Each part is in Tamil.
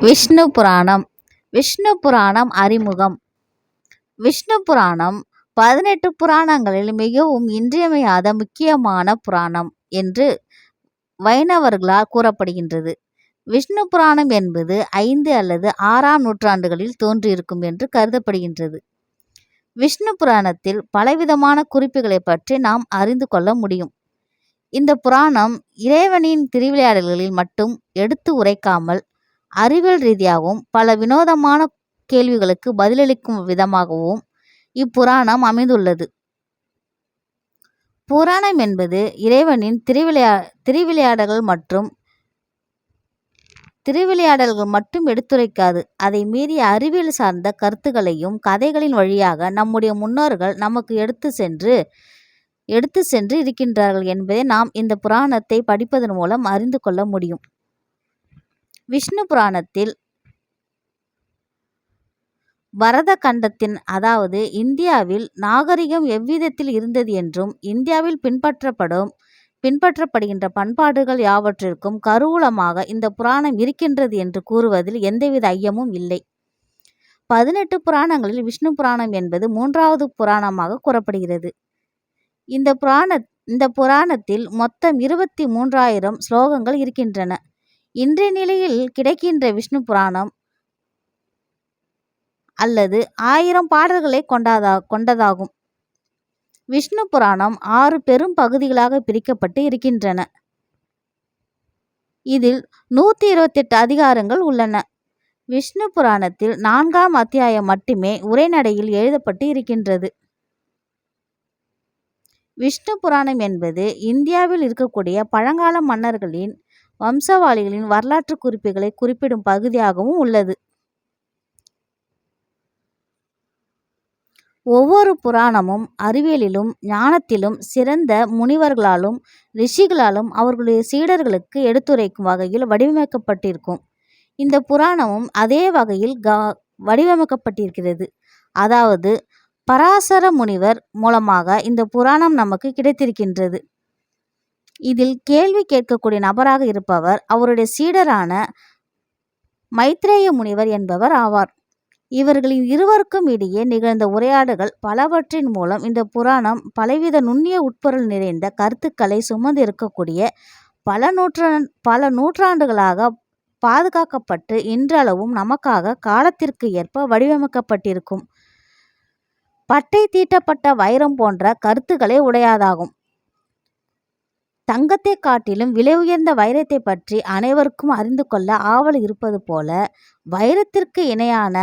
விஷ்ணு புராணம். விஷ்ணு புராணம் அறிமுகம். விஷ்ணு புராணம் பதினெட்டு புராணங்களில் மிகவும் இன்றியமையாத முக்கியமான புராணம் என்று வைணவர்களால் கூறப்படுகின்றது. விஷ்ணு புராணம் என்பது ஐந்து அல்லது ஆறாம் நூற்றாண்டுகளில் தோன்றியிருக்கும் என்று கருதப்படுகின்றது. விஷ்ணு புராணத்தில் பலவிதமான குறிப்புகளை பற்றி நாம் அறிந்து கொள்ள முடியும். இந்த புராணம் இறைவனின் திருவிளையாடல்களில் மட்டும் எடுத்து உரைக்காமல் அறிவியல் ரீதியாகவும் பல வினோதமான கேள்விகளுக்கு பதிலளிக்கும் விதமாகவும் இப்புராணம் அமைந்துள்ளது. புராணம் என்பது இறைவனின் திருவிளையா திருவிளையாடல்கள் மற்றும் திருவிளையாடல்கள் மட்டும் எடுத்துரைக்காது. அதை மீறிய அறிவியல் சார்ந்த கருத்துக்களையும் கதைகளின் வழியாக நம்முடைய முன்னோர்கள் நமக்கு எடுத்து சென்று எடுத்து சென்று இருக்கின்றார்கள் என்பதை நாம் இந்த புராணத்தை படிப்பதன் மூலம் அறிந்து கொள்ள முடியும். விஷ்ணு புராணத்தில் பரத கண்டத்தின் அதாவது இந்தியாவில் நாகரிகம் எவ்விதத்தில் இருந்தது என்றும் இந்தியாவில் பின்பற்றப்படும் பின்பற்றப்படுகின்ற பண்பாடுகள் யாவற்றிற்கும் கருவூலமாக இந்த புராணம் இருக்கின்றது என்று கூறுவதில் எந்தவித ஐயமும் இல்லை. பதினெட்டு புராணங்களில் விஷ்ணு புராணம் என்பது மூன்றாவது புராணமாக கூறப்படுகிறது. இந்த புராண இந்த புராணத்தில் மொத்தம் இருபத்தி மூன்றாயிரம் ஸ்லோகங்கள் இருக்கின்றன. இன்றைய நிலையில் கிடைக்கின்ற விஷ்ணு புராணம் அல்லது ஆயிரம் பாடல்களை கொண்டாதா கொண்டதாகும். விஷ்ணு புராணம் ஆறு பெரும் பகுதிகளாக பிரிக்கப்பட்டு இருக்கின்றன. இதில் நூற்றி இருபத்தெட்டு அதிகாரங்கள் உள்ளன. விஷ்ணு புராணத்தில் நான்காம் அத்தியாயம் மட்டுமே உரைநடையில் எழுதப்பட்டு இருக்கின்றது. விஷ்ணு புராணம் என்பது இந்தியாவில் இருக்கக்கூடிய பழங்கால மன்னர்களின் வம்சவாளிகளின் வரலாற்று குறிப்புகளை குறிப்பிடும் பகுதியாகவும் உள்ளது. ஒவ்வொரு புராணமும் அறிவியலிலும் ஞானத்திலும் சிறந்த முனிவர்களாலும் ரிஷிகளாலும் அவர்களுடைய சீடர்களுக்கு எடுத்துரைக்கும் வகையில் வடிவமைக்கப்பட்டிருக்கும். இந்த புராணமும் அதே வகையில் க வடிவமைக்கப்பட்டிருக்கிறது. அதாவது பராசர முனிவர் மூலமாக இந்த புராணம் நமக்கு கிடைத்திருக்கின்றது. இதில் கேள்வி கேட்கக்கூடிய நபராக இருப்பவர் அவருடைய சீடரான மைத்ரேய முனிவர் என்பவர் ஆவார். இவர்களின் இருவருக்கும் இடையே நிகழ்ந்த உரையாடுகள் பலவற்றின் மூலம் இந்த புராணம் பலவித நுண்ணிய உட்பொருள் நிறைந்த கருத்துக்களை சுமந்து இருக்கக்கூடிய பல நூற்றா பல நூற்றாண்டுகளாக பாதுகாக்கப்பட்டு இன்றளவும் நமக்காக காலத்திற்கு ஏற்ப வடிவமைக்கப்பட்டிருக்கும். பட்டை தீட்டப்பட்ட வைரம் போன்ற கருத்துக்களை உடையதாகும். தங்கத்தை காட்டிலும் விலை உயர்ந்த வைரத்தை பற்றி அனைவருக்கும் அறிந்து கொள்ள ஆவல் இருப்பது போல வைரத்திற்கு இணையான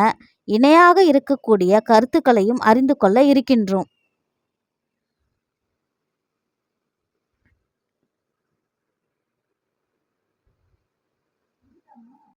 இணையாக இருக்கக்கூடிய கருத்துக்களையும் அறிந்து கொள்ள இருக்கின்றோம்.